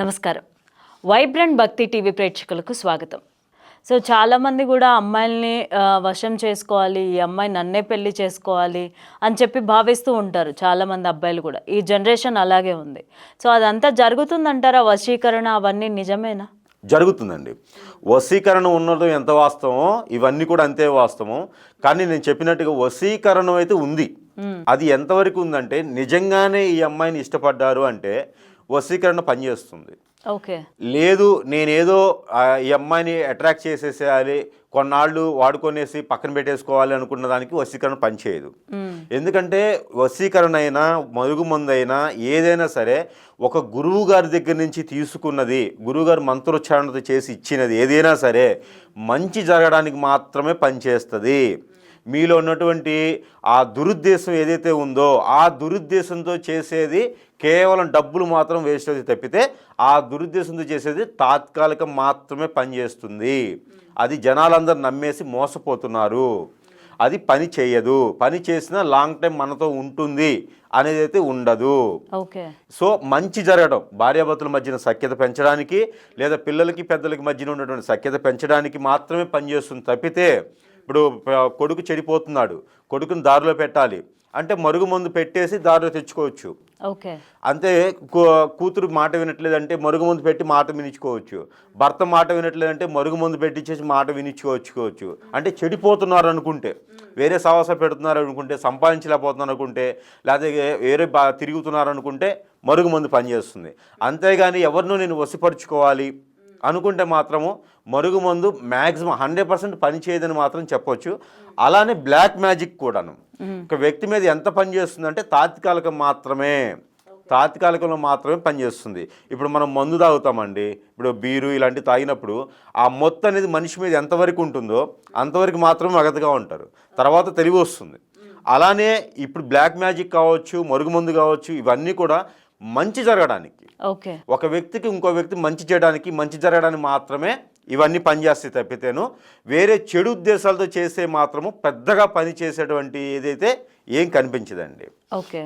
నమస్కారం. వైబ్రెంట్ భక్తి టీవీ ప్రేక్షకులకు స్వాగతం. సో చాలామంది కూడా అమ్మాయిల్ని వశం చేసుకోవాలి ఈ అమ్మాయి నన్నే పెళ్ళి చేసుకోవాలి అని చెప్పి భావిస్తూ ఉంటారు చాలామంది అబ్బాయిలు కూడా. ఈ జనరేషన్ అలాగే ఉంది. సో అదంతా జరుగుతుందంటారా? వశీకరణ అవన్నీ నిజమేనా? జరుగుతుందండి. వశీకరణ ఉన్నది ఎంత వాస్తవమో ఇవన్నీ కూడా అంతే వాస్తవం కానీ నేను చెప్పినట్టుగా వశీకరణం అయితే ఉంది. అది ఎంతవరకు ఉందంటే నిజంగానే ఈ అమ్మాయిని ఇష్టపడ్డారు అంటే వశీకరణ పనిచేస్తుంది ఓకే. లేదు నేనేదో ఈ అమ్మాయిని అట్రాక్ట్ చేసేసేయాలి కొన్నాళ్ళు వాడుకొనేసి పక్కన పెట్టేసుకోవాలి అనుకున్న దానికి వశీకరణ పనిచేయదు ఎందుకంటే వశీకరణ అయినా మరుగుమందు అయినా ఏదైనా సరే ఒక గురువు గారి దగ్గర నుంచి తీసుకున్నది గురువుగారు మంత్రోచ్చారణతో చేసి ఇచ్చినది ఏదైనా సరే మంచి జరగడానికి మాత్రమే పనిచేస్తుంది మీలో ఉన్నటువంటి ఆ దురుద్దేశం ఏదైతే ఉందో ఆ దురుద్దేశంతో చేసేది కేవలం డబ్బులు మాత్రం వేస్ట్ అవుతుంది తప్పితే ఆ దురుద్దేశంతో చేసేది తాత్కాలికం మాత్రమే పనిచేస్తుంది. అది జనాలందరూ నమ్మేసి మోసపోతున్నారు. అది పని చేయదు. పని చేసినా లాంగ్ టైం మనతో ఉంటుంది అనేది అయితే ఉండదు. ఓకే. సో మంచి జరగడం భార్యాభర్తల మధ్యన సఖ్యత పెంచడానికి లేదా పిల్లలకి పెద్దలకి మధ్యన ఉన్నటువంటి సఖ్యత పెంచడానికి మాత్రమే పనిచేస్తుంది తప్పితే ఇప్పుడు కొడుకు చెడిపోతున్నాడు కొడుకుని దారిలో పెట్టాలి అంటే మరుగు మందు పెట్టేసి దారిలో తెచ్చుకోవచ్చు. ఓకే. అంతే కూ- కూతురు మాట వినట్లేదంటే మరుగు మందు పెట్టి మాట వినించుకోవచ్చు భర్త మాట వినట్లేదంటే మరుగు మందు పెట్టించేసి మాట వినించుకోవచ్చుకోవచ్చు అంటే చెడిపోతున్నారు అనుకుంటే వేరే సవాస పెడుతున్నారు అనుకుంటే సంపాదించలేకపోతున్నారు అనుకుంటే లేకపోతే వేరే బా తిరుగుతున్నారు అనుకుంటే మరుగు మందు పనిచేస్తుంది. అంతేగాని ఎవరినో నేను వసిపరుచుకోవాలి అనుకుంటే మాత్రము మరుగు మందు మ్యాక్సిమం హండ్రెడ్ పర్సెంట్ పని చేయదని మాత్రం చెప్పొచ్చు. అలానే బ్లాక్ మ్యాజిక్ కూడాను. ఒక వ్యక్తి మీద ఎంత పని చేస్తుందంటే తాత్కాలికం మాత్రమే తాత్కాలికంలో మాత్రమే పనిచేస్తుంది ఇప్పుడు మనం మందు తాగుతామండి ఇప్పుడు బీరు ఇలాంటివి తాగినప్పుడు ఆ మొత్తం అనేది మనిషి మీద ఎంతవరకు ఉంటుందో అంతవరకు మాత్రమే మగతగా ఉంటారు. తర్వాత తెలివి వస్తుంది. అలానే ఇప్పుడు బ్లాక్ మ్యాజిక్ కావచ్చు మరుగుమందు కావచ్చు ఇవన్నీ కూడా మంచి జరగడానికి. ఓకే. ఒక వ్యక్తికి ఇంకో వ్యక్తి మంచి చేయడానికి మంచి జరగడానికి మాత్రమే ఇవన్నీ పనిచేస్తాయి తప్పితేను వేరే చెడు ఉద్దేశాలతో చేసే మాత్రము పెద్దగా పని చేసేటువంటి ఏదైతే ఏం కనిపించదండి. ఓకే.